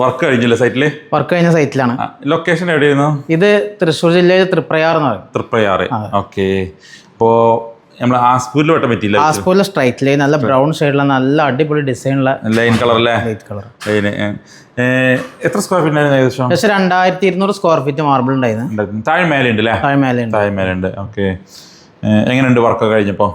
Work കഴിഞ്ഞില്ല സൈറ്റിൽ work കഴിഞ്ഞ സൈറ്റിലാണ് ലൊക്കേഷൻ എവിടെയായിരുന്നു? ഇത് തൃശ്ശൂർ ജില്ലയിൽ തൃപ്രയാർ എന്ന് പറയും. തൃപ്രയാറ്. ഓക്കെ. അപ്പോ നമ്മൾ ആസ്പൂരിൽ വെട്ടാൻ പറ്റിയില്ല ആസ്പൂരിലെ സ്ട്രൈറ്റ് ലൈൻ നല്ല ബ്രൗൺ ഷെയ്ഡിലുള്ള നല്ല അടിപൊളി ഡിസൈനുള്ള ലൈൻ കളർ അല്ലേ? ലൈറ്റ് കളർ ലൈന് എത്ര സ്ക്വയർ ഫീറ്റ് ഏകദേശം? ഏകദേശം രണ്ടായിരത്തി ഇരുന്നൂറ് സ്ക്വയർ ഫീറ്റ് മാർബിൾ ഉണ്ടായിരുന്നു. ഉണ്ടായിരുന്നു. താഴെ മേലെ ഉണ്ട് അല്ലേ? താഴെ മേലെ ഉണ്ട് താഴെ മേലെ ഉണ്ട് ഓക്കെ എങ്ങനെയുണ്ട് വർക്ക് കഴിഞ്ഞപ്പോൾ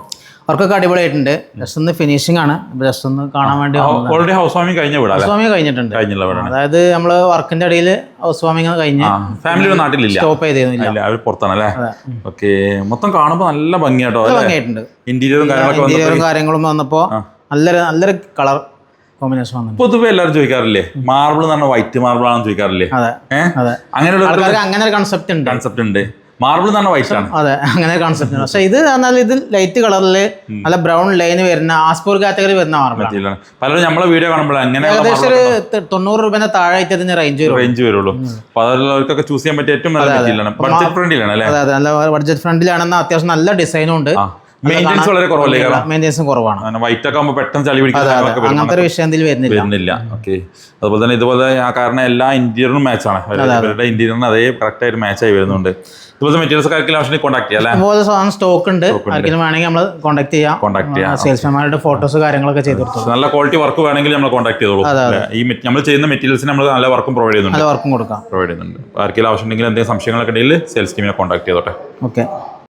വർക്കൊക്കെ അടിപൊളിയായിട്ടുണ്ട്. ജസ്റ്റ് ഒന്ന് ഫിനിഷിംഗ് ആണ്. ജസ്റ്റ് ഒന്ന് കാണാൻ വേണ്ടി ഓൾറെഡി ഹൗസ് വാമിംഗ് കഴിഞ്ഞ വീടല്ലേ ഹൗസ് വാമിംഗ് കഴിഞ്ഞിട്ടുണ്ട്. കഴിഞ്ഞുള്ള വീടാണ്. അതായത് നമ്മൾ വർക്കിന്റെ ഇടയിൽ ഹൗസ് വാമിംഗ് കഴിഞ്ഞ് ഫാമിലി നാട്ടിലില്ല. സ്റ്റോപ്പ് ചെയ്തിരുന്നില്ല. അവർ പുറത്താണ് അല്ലേ? ഓക്കെ മൊത്തം കാണുമ്പോൾ നല്ല ഭംഗിയാട്ടോ ഭംഗിയായിട്ടുണ്ട്. ഇന്റീരിയറും കാര്യങ്ങളൊക്കെ വന്നപ്പോൾ ഇന്റീരിയറും കാര്യങ്ങളും വന്നപ്പോ നല്ലൊരു നല്ലൊരു കളർ കോമ്പിനേഷൻ വന്നു പൊതുവെ എല്ലാവരും ചോദിക്കാറില്ലേ? മാർബിൾ എന്ന് പറഞ്ഞാൽ വൈറ്റ് മാർബിൾ ആണെന്ന് ചോദിക്കാറില്ലേ? അതെ. അങ്ങനെയുള്ള അങ്ങനെ ഒരു കൺസെപ്റ്റ് ഉണ്ട്. കൺസെപ്റ്റ് ഉണ്ട്. മാർബിൾ എന്ന് പറഞ്ഞാൽ വൈറ്റ് ആണ്. അതെ അങ്ങനെ കോൺസെപ്റ്റ് പക്ഷെ ഇത് എന്നാൽ ഇത് ലൈറ്റ് കളറിൽ നല്ല ബ്രൗൺ ലൈൻ വരുന്ന ആസ്പോർ കാറ്റഗറി വരുന്ന മാർബിൾ പലരും നമ്മളെ വീഡിയോ കാണുമ്പോൾ അങ്ങനെ ഏകദേശം ഒരു തൊണ്ണൂറ് രൂപേന്റെ താഴെ ആയിട്ട് റേഞ്ച് റേഞ്ച് വരുള്ളൂ. അപ്പൊ അതിലുള്ളവർക്കൊക്കെ ചൂസ് ചെയ്യാൻ പറ്റിയ ഏറ്റവും നല്ല മെറ്റീരിയലാണ് ബഡ്ജറ്റ് ഫ്രണ്ടിലാണ് അല്ലേ? അതെ അതെ. നല്ല ബഡ്ജറ്റ് ഫ്രണ്ടിലാണെന്ന് അത്യാവശ്യം നല്ല ഡിസൈനും ഉണ്ട്. മെയിന്റെനൻസ് വളരെ കുറവല്ലേ മെയിന്റെനൻസും കുറവാണ്. വൈറ്റ് ഒക്കെ ആകുമ്പോൾ പെട്ടെന്ന് ചളി പിടിക്കുന്ന അങ്ങനത്തെ ഒരു വിഷയം ഇതിൽ വരുന്നില്ല. വരുന്നില്ല. ഓക്കെ അതുപോലെ തന്നെ ഇതുപോലെ ആ കാരണം എല്ലാ ഇന്റീരിയറും മാച്ച് ആണ്. ഇവരുടെ ഇന്റീരിയറിന് അതേ കറക്റ്റ് ആയിട്ട് മാച്ച് ആയി വരുന്നുണ്ട്. ഇതുപോലെ മെറ്റീരിയൽസ് ഒക്കെ ആവശ്യം കോൺടാക്ട് ചെയ്യാം അല്ലേ? അതുപോലെ സാധനം സ്റ്റോക്ക് ഉണ്ട്. ആർക്കും വേണമെങ്കിൽ നമ്മൾ കോൺടാക്ട് ചെയ്യാം. കോൺടാക്ട് ചെയ്യാം. സെയിൽസ്മാൻമാരുടെ ഫോട്ടോസ് കാര്യങ്ങളൊക്കെ ചെയ്ത് നല്ല ക്വാളിറ്റി വർക്ക് വേണമെങ്കിൽ നമ്മൾ കോൺടാക്ട് ചെയ്തോളൂ? ഈ നമ്മൾ ചെയ്യുന്ന മെറ്റീരിയൽസിന് നമ്മൾ നല്ല വർക്കും പ്രൊവൈഡ് ചെയ്യുന്നുണ്ട്. നല്ല വർക്കും കൊടുക്കാം. പ്രൊവൈഡ് ചെയ്യുന്നുണ്ട്. ആർക്കെങ്കിലും ആവശ്യമുണ്ടെങ്കിൽ എന്തെങ്കിലും സംശയങ്ങളൊക്കെ ഉണ്ടെങ്കിൽ സെയിൽസ് ടീമിനെ കോൺടാക്ട് ചെയ്തോട്ടെ. ഓക്കെ